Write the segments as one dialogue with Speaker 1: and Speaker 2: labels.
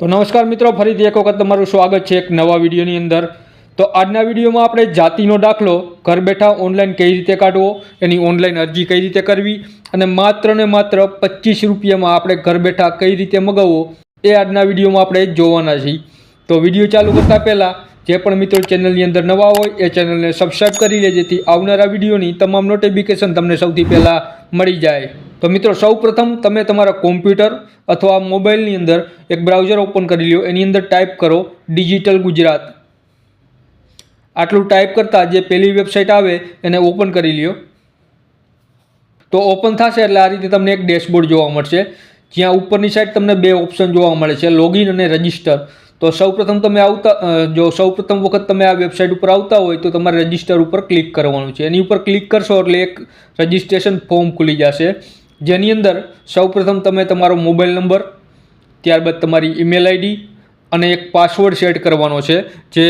Speaker 1: તો નમસ્કાર મિત્રો, ફરીથી એક વખત તમારું સ્વાગત છે એક નવા વિડીયોની અંદર. તો આજના વિડીયોમાં આપણે જાતિનો દાખલો, ઘર બેઠા ઓનલાઈન કઈ રીતે કાઢવો, એની ઓનલાઈન અરજી કઈ રીતે કરવી, અને માત્ર ને માત્ર પચીસ રૂપિયામાં આપણે ઘર બેઠા કઈ રીતે મગાવવો, એ આજના વિડીયોમાં આપણે જોવાના છીએ. તો વીડિયો ચાલુ કરતાં પહેલાં જે પણ મિત્રો ચેનલની અંદર નવા હોય એ ચેનલને સબસ્ક્રાઈબ કરી લે જેથી આવનારા વિડીયોની તમામ નોટિફિકેશન તમને સૌથી પહેલાં મળી જાય. તો મિત્રો સૌપ્રથમ તમે તમારા કોમ્પ્યુટર અથવા મોબાઈલની અંદર એક બ્રાઉઝર ઓપન કરી લ્યો. એની અંદર ટાઈપ કરો ડિજિટલ ગુજરાત. આટલું ટાઈપ કરતાં જે પહેલી વેબસાઇટ આવે એને ઓપન કરી લ્યો. તો ઓપન થશે એટલે આ રીતે તમને એક ડેશબોર્ડ જોવા મળશે. જ્યાં ઉપરની સાઈડ તમને બે ઓપ્શન જોવા મળે છે લોગિન અને રજિસ્ટર તો સૌપ્રથમ તમે આવતા જો સૌપ્રથમ વખત તમે આ વેબસાઇટ ઉપર આવતા હોય તો તમારે રજિસ્ટર ઉપર ક્લિક કરવાનું છે. એની ઉપર ક્લિક કરશો એટલે એક રજિસ્ટ્રેશન ફોર્મ ખુલી જશે. જેની અંદર સૌપ્રથમ તમે તમારો મોબાઈલ નંબર, ત્યારબાદ તમારી ઈમેલ આઈડી અને એક પાસવર્ડ સેટ કરવાનો છે, જે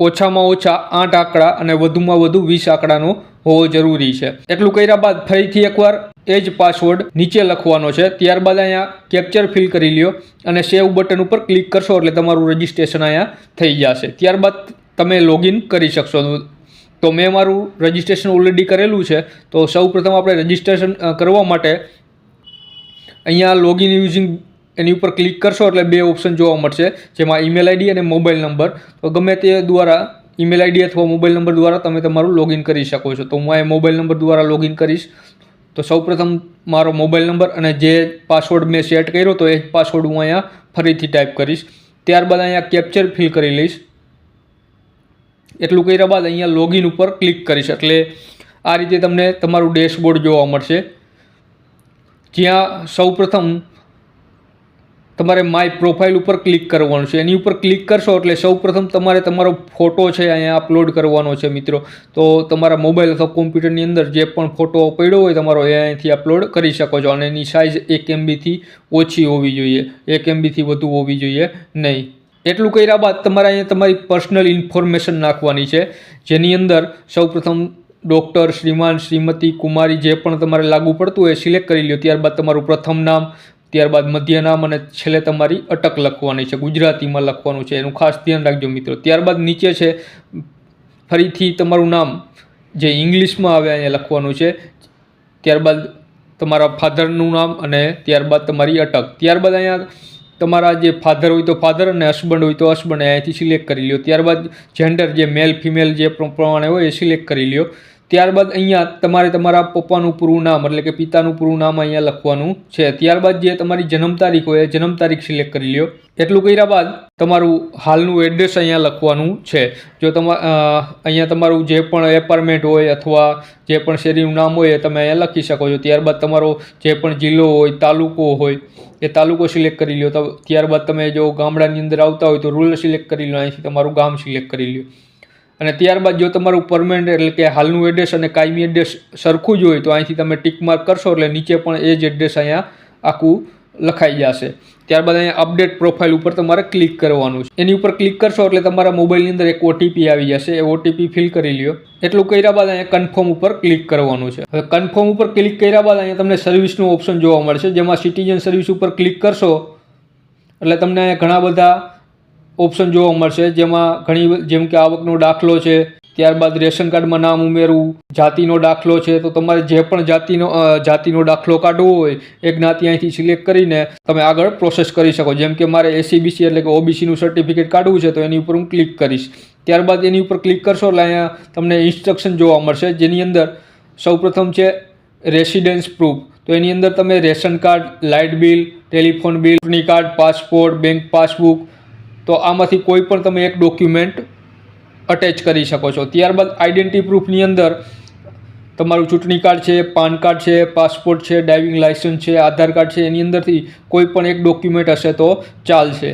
Speaker 1: ઓછામાં ઓછા આઠ આંકડા અને વધુમાં વધુ વીસ આંકડાનો હોવો જરૂરી છે. એટલું કર્યા બાદ ફરીથી એકવાર એ જ પાસવર્ડ નીચે લખવાનો છે. ત્યારબાદ અહીંયા કેપ્ચર ફિલ કરી લ્યો અને સેવ બટન ઉપર ક્લિક કરશો એટલે તમારું રજિસ્ટ્રેશન અહીંયા થઈ જશે. ત્યારબાદ તમે લોગિન કરી શકશો. તો મેં મારું રજિસ્ટ્રેશન ઓલરેડી કરેલું છે. તો સૌપ્રથમ આપણે રજિસ્ટ્રેશન કરવા માટે અહીંયા લોગિન યુઝિંગ એની ઉપર ક્લિક કરશો એટલે બે ઓપ્શન જોવા મળશે. જેમાં ઈમેલ આઈડી અને મોબાઈલ નંબર તો ગમે તે દ્વારા ઈમેલ આઈડી અથવા મોબાઈલ નંબર દ્વારા તમે તમારું લોગિન કરી શકો છો. તો હું આ મોબાઈલ નંબર દ્વારા લોગિન કરીશ. તો સૌપ્રથમ મારો મોબાઈલ નંબર અને જે પાસવર્ડ મેં સેટ કર્યો તો એ જ પાસવર્ડ હું અહીંયા ફરીથી ટાઈપ કરીશ. ત્યારબાદ અહીંયા કેપ્ચર ફિલ કરી લઈશ. એટલું કર્યા બાદ અહીંયા લોગિન ઉપર ક્લિક કરીશ. એટલે આ રીતે તમને તમારું ડેશબોર્ડ જોવા મળશે. જ્યાં સૌપ્રથમ તમારે માય પ્રોફાઇલ ઉપર ક્લિક કરવાનું છે. એની ઉપર ક્લિક કરશો એટલે સૌપ્રથમ તમારે તમારો ફોટો છે અહીંયા અપલોડ કરવાનો છે મિત્રો. તો તમારા મોબાઈલ અથવા કોમ્પ્યુટરની અંદર જે પણ ફોટો પડ્યો હોય તમારો એ અહીંથી અપલોડ કરી શકો છો. અને એની સાઇઝ એક એમબીથી ઓછી હોવી જોઈએ. એક એમબીથી વધુ હોવી જોઈએ નહીં. એટલું કર્યા બાદ તમારે અહીંયા તમારી પર્સનલ ઇન્ફોર્મેશન નાખવાની છે. જેની અંદર સૌપ્રથમ ડૉક્ટર શ્રીમાન, શ્રીમતી, કુમારી જે પણ તમારે લાગુ પડતું હોય સિલેક્ટ કરી લ્યો. ત્યારબાદ તમારું પ્રથમ નામ ત્યારબાદ મધ્ય નામ અને છેલ્લે તમારી અટક લખવાની છે, ગુજરાતીમાં લખવાનું છે, એનું ખાસ ધ્યાન રાખજો મિત્રો. ત્યારબાદ નીચે છે, ફરીથી તમારું નામ, જે ઇંગ્લિશમાં આવે અહીંયા લખવાનું છે. ત્યારબાદ તમારા ફાધરનું નામ અને ત્યારબાદ તમારી અટક. ત્યારબાદ અહીંયા તમારા જે ફાધર હોય તો ફાધર અને હસબન્ડ હોય તો હસબન્ડ અહીંયાથી સિલેક્ટ કરી લ્યો. ત્યારબાદ જેન્ડર જે મેલ ફિમેલ જે પ્રમાણે હોય એ સિલેક્ટ કરી લ્યો. ત્યારબાદ અહીંયા તમારે તમારા પપ્પાનું પૂરું નામ, એટલે કે પિતાનું પૂરું નામ અહીંયા લખવાનું છે. ત્યારબાદ જે તમારી જન્મ તારીખ હોય એ જન્મ તારીખ સિલેક્ટ કરી લ્યો. એટલું કર્યા બાદ તમારું હાલનું એડ્રેસ અહીંયા લખવાનું છે. જો તમા અહીંયા તમારું જે પણ એપાર્ટમેન્ટ હોય અથવા જે પણ શેરીનું નામ હોય તમે અહીંયા લખી શકો છો. ત્યારબાદ તમારો જે પણ જિલ્લો હોય, તાલુકો હોય, એ તાલુકો સિલેક્ટ કરી તો ત્યારબાદ તમે જો ગામડાની અંદર આવતા હોય તો રૂરલ સિલેક્ટ કરી લો અહીંથી તમારું ગામ સિલેક્ટ કરી લ્યો. અને ત્યારબાદ જો તમારું પરમેનન્ટ એટલે કે હાલનું એડ્રેસ અને કાયમી એડ્રેસ સરખું જ હોય તો અહીંથી તમે ટિક માર્ક કરશો એટલે નીચે પણ એ જ એડ્રેસ અહીંયા આખું લખાઈ જશે. ત્યારબાદ અહીંયા અપડેટ પ્રોફાઇલ ઉપર તમારે ક્લિક કરવાનું છે. એની ઉપર ક્લિક કરશો એટલે તમારા મોબાઈલની અંદર એક ઓટીપી આવી જશે. એ ઓટીપી ફિલ કરી લ્યો. એટલું કર્યા બાદ અહીંયા કન્ફર્મ ઉપર ક્લિક કરવાનું છે. હવે કન્ફર્મ ઉપર ક્લિક કર્યા બાદ અહીંયા તમને સર્વિસનું ઓપ્શન જોવા મળશે. જેમાં સિટીઝન સર્વિસ ઉપર ક્લિક કરશો એટલે તમને અહીંયા ઘણા બધા ઓપ્શન જોવા મળશે. જેમાં ઘણી જેમ કે આવકનો દાખલો છે, ત્યારબાદ રેશન કાર્ડમાં નામ ઉમેરવું, જાતિનો દાખલો છે, તો તમારે જે પણ જાતિનો જાતિનો દાખલો કાઢવો હોય, એ જ્ઞાતિ અહીંથી સિલેક્ટ કરીને તમે આગળ પ્રોસેસ કરી શકો. જેમ કે મારે એસીબીસી એટલે કે ઓબીસીનું સર્ટિફિકેટ કાઢવું છે, તો એની ઉપર હું ક્લિક કરીશ. ત્યારબાદ એની ઉપર ક્લિક કરશો એટલે અહીંયા તમને ઇન્સ્ટ્રક્શન જોવા મળશે. જેની અંદર સૌપ્રથમ છે રેસિડેન્સ પ્રૂફ તો એની અંદર તમે ration card, light bill, telephone bill, ચૂંટણી કાર્ડ, પાસપોર્ટ, બેંક પાસબુક તો આમાંથી કોઈ પણ તમે એક ડોક્યુમેન્ટ અટેચ કરી શકો છો. ત્યારબાદ આઈડેન્ટિટી પ્રૂફની અંદર તમારું ચૂંટણી કાર્ડ છે, પાન કાર્ડ છે પાસપોર્ટ છે ડ્રાઇવિંગ લાઇસન્સ છે, આધાર કાર્ડ છે, એની અંદરથી કોઈ પણ એક ડોક્યુમેન્ટ હશે તો ચાલશે.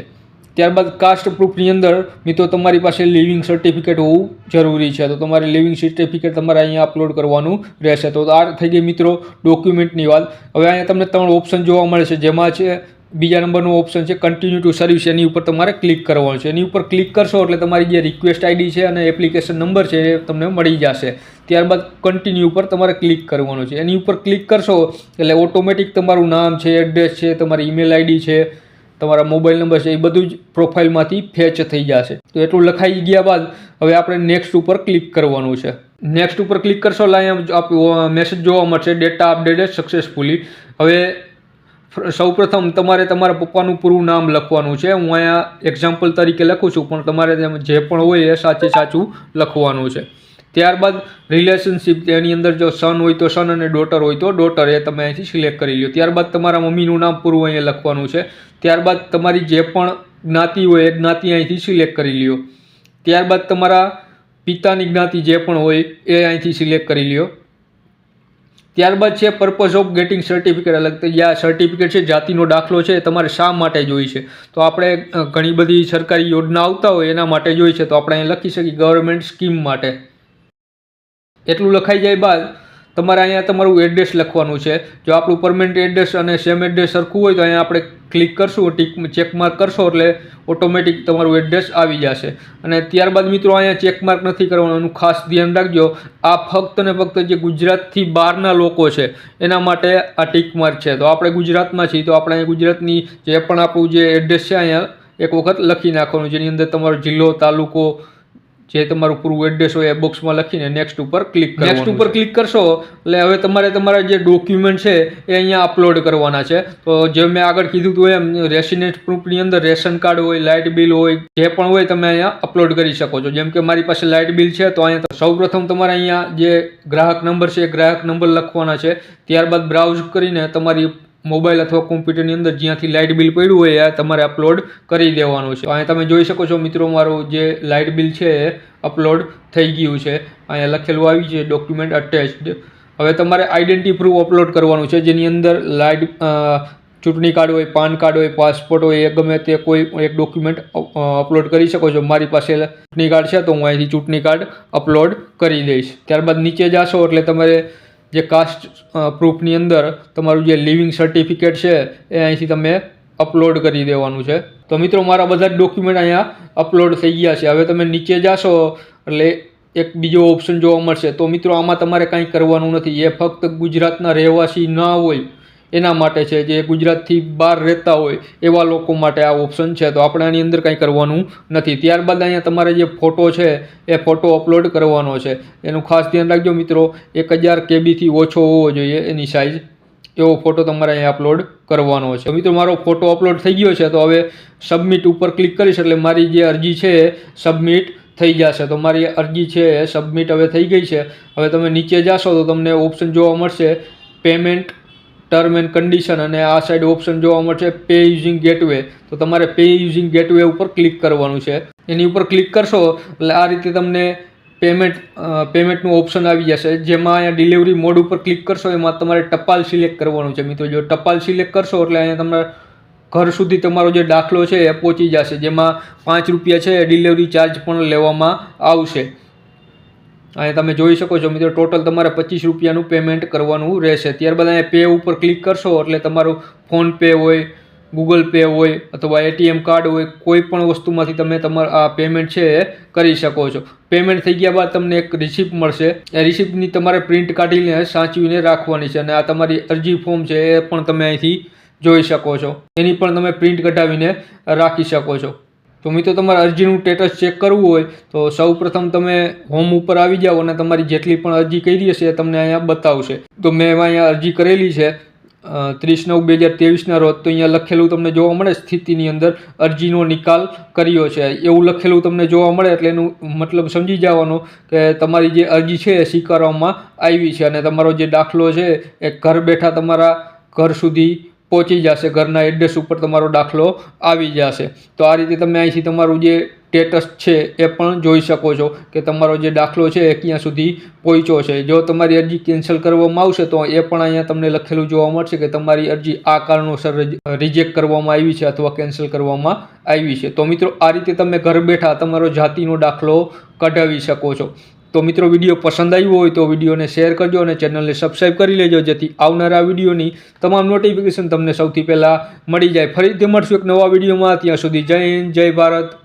Speaker 1: ત્યારબાદ કાસ્ટ પ્રૂફની અંદર મિત્રો તમારી પાસે લિવિંગ સર્ટિફિકેટ હોવું જરૂરી છે. તો તમારે લિવિંગ સર્ટિફિકેટ તમારે અહીંયા અપલોડ કરવાનું રહેશે. તો આ થઈ ગઈ મિત્રો ડોક્યુમેન્ટની વાત. હવે અહીંયા તમને ત્રણ ઓપ્શન જોવા મળે છે. જેમાં છે બીજા નંબરનું ઓપ્શન છે કન્ટિન્યુ ટુ સર્વિસ એની ઉપર તમારે ક્લિક કરવાનું છે. એની ઉપર ક્લિક કરશો એટલે તમારી જે રિક્વેસ્ટ આઈડી છે અને એપ્લિકેશન નંબર છે એ તમને મળી જશે. ત્યારબાદ કન્ટિન્યુ ઉપર તમારે ક્લિક કરવાનું છે. એની ઉપર ક્લિક કરશો એટલે ઓટોમેટિક તમારું નામ છે એડ્રેસ છે, તમારી ઈમેલ આઈડી છે, તમારા મોબાઈલ નંબર છે, એ બધું જ પ્રોફાઇલમાંથી ફેચ થઈ જશે. તો એટલું લખાઈ ગયા બાદ હવે આપણે નેક્સ્ટ ઉપર ક્લિક કરવાનું છે. નેક્સ્ટ ઉપર ક્લિક કરશો એટલે અહીંયા મેસેજ જોવા મળશે ડેટા અપડેટેડ સક્સેસફુલી હવે સૌપ્રથમ તમારે તમારા પપ્પાનું પૂરું નામ લખવાનું છે. હું અહીંયા એક્ઝામ્પલ તરીકે લખું છું, પણ તમારે તેમાં જે પણ હોય એ સાચે સાચું લખવાનું છે. ત્યારબાદ રિલેશનશિપ એની અંદર જો સન હોય તો સન અને ડોટર હોય તો ડોટર એ તમે અહીંથી સિલેક્ટ કરી લો ત્યારબાદ તમારા મમ્મીનું નામ પૂરું અહીંયા લખવાનું છે. ત્યારબાદ તમારી જે પણ જ્ઞાતિ હોય એ જ્ઞાતિ અહીંથી સિલેક્ટ કરી લ્યો. ત્યારબાદ તમારા પિતાની જ્ઞાતિ જે પણ હોય એ અહીંથી સિલેક્ટ કરી લ્યો. ત્યારબાદ છે પર્પઝ ઓફ ગેટિંગ સર્ટિફિકેટ અલગ જે આ સર્ટિફિકેટ છે, જાતિનો દાખલો છે તમારે શા માટે જોઈ છે? તો આપણે ઘણી બધી સરકારી યોજના આવતા હોય એના માટે જોઈ છે. તો આપણે અહીં લખી શકીએ ગવર્મેન્ટ સ્કીમ માટે. એટલું લખાઈ જાય બાદ તમારે અહીંયા તમારું એડ્રેસ લખવાનું છે. જો આપણું પરમેનન્ટ એડ્રેસ અને સેમ એડ્રેસ સરખું હોય તો અહીંયા આપણે ક્લિક કરશું ટીક ચેક માર્ક કરશો એટલે ઓટોમેટિક તમારું એડ્રેસ આવી જશે. અને ત્યારબાદ મિત્રો અહીંયા ચેક માર્ક નથી કરવાનું ખાસ ધ્યાન રાખજો. આ ફક્ત ને ફક્ત જે ગુજરાતથી બહારના લોકો છે, એના માટે આ ટીક માર્ક છે. તો આપણે ગુજરાતમાં છીએ, તો આપણે ગુજરાતની જે પણ આપણું જે એડ્રેસ છે, અહીંયા એક વખત લખી નાખવાનું, જેની અંદર તમારો જિલ્લો, તાલુકો જે તમારું પૂરું એડ્રેસ હોય એ બોક્સમાં લખીને નેક્સ્ટ ઉપર ક્લિક નેક્સ્ટ ઉપર ક્લિક કરશો એટલે હવે તમારે તમારા જે ડોક્યુમેન્ટ છે એ અહીંયા અપલોડ કરવાના છે. તો જે મેં આગળ કીધું હતું એમ રેસિડેન્ટ પ્રૂફની અંદર રેશન કાર્ડ હોય લાઇટ બિલ હોય જે પણ હોય તમે અહીંયા અપલોડ કરી શકો છો. જેમ કે મારી પાસે લાઇટ બિલ છે તો અહીંયા સૌપ્રથમ તમારે અહીંયા જે ગ્રાહક નંબર છે એ ગ્રાહક નંબર લખવાના છે. ત્યારબાદ બ્રાઉઝ કરીને તમારી મોબાઈલ અથવા કોમ્પ્યુટરની અંદર જ્યાંથી લાઇટ બિલ પડ્યું હોય એ તમારે અપલોડ કરી દેવાનું છે. અહીંયા તમે જોઈ શકો છો મિત્રો, મારું જે લાઇટ બિલ છે એ અપલોડ થઈ ગયું છે. અહીંયા લખેલું આવી છે, ડોક્યુમેન્ટ અટેચ્ડ. હવે તમારે આઈડેન્ટિટી પ્રૂફ અપલોડ કરવાનું છે. જેની અંદર લાઇટ ચૂંટણી કાર્ડ હોય, પાન કાર્ડ હોય, પાસપોર્ટ હોય, એ ગમે તે કોઈ એક ડોક્યુમેન્ટ અપલોડ કરી શકો છો. મારી પાસે ચૂંટણી કાર્ડ છે, તો હું અહીંથી ચૂંટણી કાર્ડ અપલોડ કરી દઈશ. ત્યારબાદ નીચે જાશો એટલે તમારે જે કાસ્ટ પ્રૂફની અંદર તમારું જે લિવિંગ સર્ટિફિકેટ છે, એ અહીંથી તમે અપલોડ કરી દેવાનું છે. તો મિત્રો, મારા બધા જ ડોક્યુમેન્ટ અહીંયા અપલોડ થઈ ગયા છે. હવે તમે નીચે જાશો, એટલે એક બીજો ઓપ્શન જોવા મળશે. તો મિત્રો, આમાં તમારે કાંઈ કરવાનું નથી. એ ફક્ત ગુજરાતના રહેવાસી ન હોય એના માટે છે જે ગુજરાતથી બહાર રહેતા હોય એવા લોકો માટે આ ઓપ્શન છે. તો આપણે આની અંદર કંઈ કરવાનું નથી. ત્યારબાદ અહીંયા તમારે જે ફોટો છે એ ફોટો અપલોડ કરવાનો છે. એનું ખાસ ધ્યાન રાખજો મિત્રો. એક હજાર કેબીથી ઓછો હોવો જોઈએ એની સાઇઝ એવો ફોટો તમારે અહીંયા અપલોડ કરવાનો છે. મિત્રો, મારો ફોટો અપલોડ થઈ ગયો છે, તો હવે સબમિટ ઉપર ક્લિક કરીશ એટલે મારી જે અરજી છે સબમિટ થઈ જશે. તો મારી અરજી છે સબમિટ હવે થઈ ગઈ છે. હવે તમે નીચે જાશો તો તમને ઓપ્શન જોવા મળશે. પેમેન્ટ ટર્મ એન્ડ કન્ડિશન અને આ સાઈડ ઓપ્શન જોવા મળશે પે યુઝિંગ ગેટવે તો તમારે પે યુઝિંગ ગેટવે ઉપર ક્લિક કરવાનું છે. એની ઉપર ક્લિક કરશો, એટલે આ રીતે તમને પેમેન્ટ પેમેન્ટનું ઓપ્શન આવી જશે. જેમાં અહીંયા ડિલિવરી મોડ ઉપર ક્લિક કરશો, એમાં તમારે ટપાલ સિલેક્ટ કરવાનું છે. મિત્રો, જો ટપાલ સિલેક્ટ કરશો, એટલે અહીંયા તમારે ઘર સુધી તમારો જે દાખલો છે, એ પહોંચી જશે. જેમાં પાંચ રૂપિયા છે ડિલિવરી ચાર્જ પણ લેવામાં આવશે. અહીંયા તમે જોઈ શકો છો મિત્રો ટોટલ તમારે પચીસ રૂપિયાનું પેમેન્ટ કરવાનું રહેશે. ત્યારબાદ અહીંયા પે ઉપર ક્લિક કરશો, એટલે તમારું ફોન પે હોય ગૂગલ પે હોય, અથવા એટીએમ કાર્ડ હોય, કોઈ પણ વસ્તુમાંથી તમે તમારા આ પેમેન્ટ છે એ કરી શકો છો. પેમેન્ટ થઈ ગયા બાદ તમને એક રિસિપ્ટ મળશે. એ રિસિપ્ટની તમારે પ્રિન્ટ કાઢીને સાચવીને રાખવાની છે, અને આ તમારી અરજી ફોર્મ છે એ પણ તમે અહીંથી જોઈ શકો છો. એની પણ તમે પ્રિન્ટ કઢાવીને રાખી શકો છો. તો મિત્રો, તમારે અરજીનું સ્ટેટસ ચેક કરવું હોય તો સૌપ્રથમ તમે હોમ ઉપર આવી જાઓ અને તમારી જેટલી પણ અરજી કરી હશે એ તમને અહીંયા બતાવશે. તો મેં એમાં અહીંયા અરજી કરેલી છે. ત્રીસ નવ બે હજાર ત્રેવીસના રોજ તો અહીંયા લખેલું તમને જોવા મળે સ્થિતિની અંદર અરજીનો નિકાલ કર્યો છે. એવું લખેલું તમને જોવા મળે એટલે એનું મતલબ સમજી જવાનો કે તમારી જે અરજી છે એ સ્વીકારવામાં આવી છે અને તમારો જે દાખલો છે એ ઘર બેઠા તમારા ઘર સુધી પહોંચી જશે, ઘરના એડ્રેસ ઉપર તમારો દાખલો આવી જશે. તો આ રીતે તમે અહીંથી તમારું જે સ્ટેટસ છે એ પણ જોઈ શકો છો કે તમારો જે દાખલો છે એ ક્યાં સુધી પહોંચ્યો છે. જો તમારી અરજી કેન્સલ કરવામાં આવશે, તો એ પણ અહીંયા તમને લખેલું જોવા મળશે કે તમારી અરજી આ કારણોસર રિજેક્ટ કરવામાં આવી છે અથવા કેન્સલ કરવામાં આવી છે. તો મિત્રો, આ રીતે તમે ઘર બેઠા તમારો જાતિનો દાખલો કઢાવી શકો છો. તો મિત્રો વીડિયો પસંદ આવ્યો હોય તો વિડીયોને શેર કરજો અને ચેનલને સબસ્ક્રાઈબ કરી લેજો, જેથી આવનારા વિડીયોની તમામ નોટિફિકેશન તમને સૌથી પહેલાં મળી જાય. ફરીથી મળશું એક નવા વિડીયોમાં. ત્યાં સુધી જય હિન્દ, જય ભારત.